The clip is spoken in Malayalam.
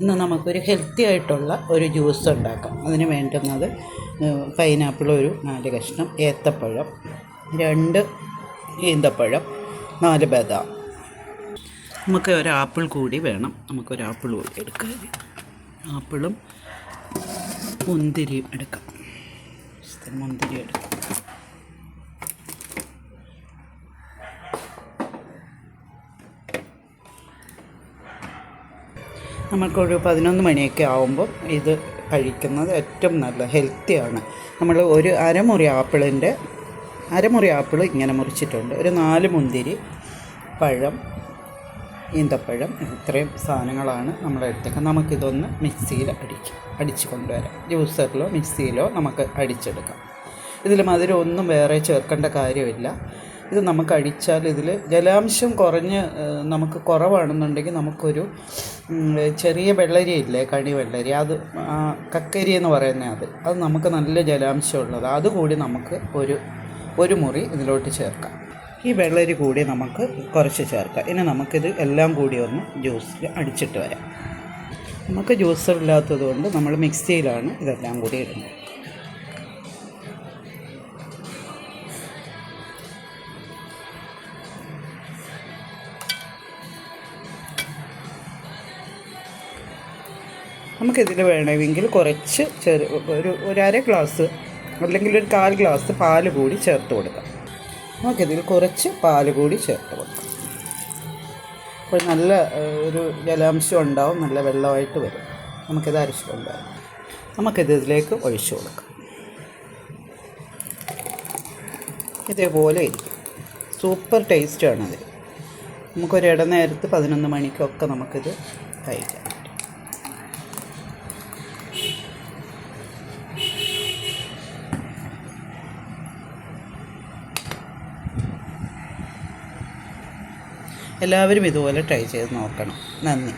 ഇന്ന് നമുക്കൊരു ഹെൽത്തി ആയിട്ടുള്ള ഒരു ജ്യൂസ് ഉണ്ടാക്കാം. അതിന് വേണ്ടുന്നത് പൈനാപ്പിൾ ഒരു നാല് കഷ്ണം ഏത്തപ്പഴം രണ്ട് ഈന്തപ്പഴം നാല് ബദാം. നമുക്ക് ഒരു ആപ്പിൾ കൂടി വേണം. നമുക്കൊരു ആപ്പിൾ കൂടി എടുക്കാൻ ആപ്പിളും മുന്തിരിയും എടുക്കാം. മുന്തിരി എടുക്കാം. നമുക്കൊരു പതിനൊന്ന് മണിയൊക്കെ ആകുമ്പോൾ ഇത് കഴിക്കുന്നത് ഏറ്റവും നല്ല ഹെൽത്തിയാണ്. നമ്മൾ ഒരു അരമുറി ആപ്പിളിന്റെ അരമുറി ആപ്പിൾ ഇങ്ങനെ മുറിച്ചിട്ടുണ്ട്. ഒരു നാല് മുന്തിരി പഴം ഈന്തപ്പഴം ഇത്രയും സാധനങ്ങളാണ് നമ്മൾ നമുക്കിതൊന്ന് മിക്സിയിൽ അടിക്കാം അടിച്ച് കൊണ്ടുവരാം. ജ്യൂസറിലോ മിക്സിയിലോ നമുക്ക് അടിച്ചെടുക്കാം. ഇതിൽ മധുരം ഒന്നും വേറെ ചേർക്കേണ്ട കാര്യമില്ല. ഇത് നമുക്ക് അടിച്ചാൽ ഇതിൽ ജലാംശം കുറഞ്ഞ് നമുക്ക് കുറവാണെന്നുണ്ടെങ്കിൽ നമുക്കൊരു ചെറിയ വെള്ളരി ഇല്ലേ കണി വെള്ളരി അത് കക്കരി എന്ന് പറയുന്ന അത് അത് നമുക്ക് നല്ല ജലാംശം ഉള്ളത്. അതുകൂടി നമുക്ക് ഒരു ഒരു മുറി ഇതിലോട്ട് ചേർക്കാം. ഈ വെള്ളരി കൂടി നമുക്ക് കുറച്ച് ചേർക്കാം. ഇനി നമുക്കിത് എല്ലാം കൂടി ഒന്ന് ജ്യൂസിൽ അടിച്ചിട്ട് വരാം. നമുക്ക് ജ്യൂസർ ഇല്ലാത്തത് കൊണ്ട് നമ്മൾ മിക്സിയിലാണ് ഇതെല്ലാം കൂടി ഇടുന്നത്. നമുക്കിതിൽ വേണമെങ്കിൽ കുറച്ച് ചെറു ഒരു ഒരു അര ഗ്ലാസ് അല്ലെങ്കിൽ ഒരു കാൽ ഗ്ലാസ് പാൽ കൂടി ചേർത്ത് കൊടുക്കാം. നമുക്കിതിൽ കുറച്ച് പാൽ കൂടി ചേർത്ത് കൊടുക്കാം. അപ്പോൾ നല്ല ഒരു ജലാംശം ഉണ്ടാവും നല്ല വെള്ളമായിട്ട് വരും. നമുക്കിത് അരച്ച് കൊണ്ടുവരാം നമുക്കിത് ഇതിലേക്ക് ഒഴിച്ചു കൊടുക്കാം. ഇതേപോലെ ഇരിക്കും. സൂപ്പർ ടേസ്റ്റാണത് നമുക്കൊരു ഇടനേരത്ത് പതിനൊന്ന് മണിക്കൊക്കെ നമുക്കിത് കഴിക്കാം. എല്ലാവരും ഇതുപോലെ ട്രൈ ചെയ്ത് നോക്കണം. നന്ദി.